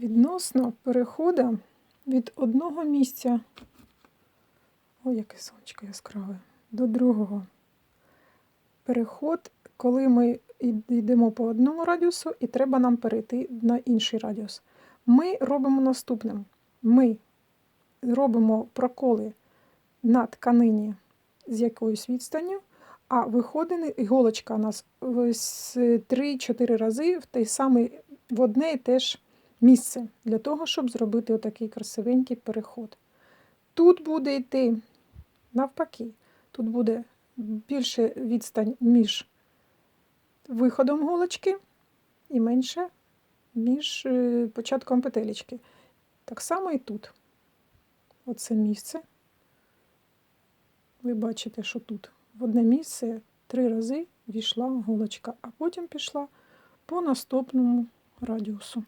Відносно переходу від одного місця, ой, яке сонечко яскраве, до другого. Переход, коли ми йдемо по одному радіусу, і треба нам перейти на інший радіус. Ми робимо наступним. Ми робимо проколи на тканині з якоюсь відстанню, а виходить іголочка у нас в 3-4 рази в той самий, в одне і те ж місце для того, щоб зробити отакий красивенький переход. Тут буде йти навпаки, тут буде більше відстань між виходом голочки і менше між е, початком петелечки. Так само і тут. Оце місце. Ви бачите, що тут в одне місце три рази війшла голочка, а потім пішла по наступному радіусу.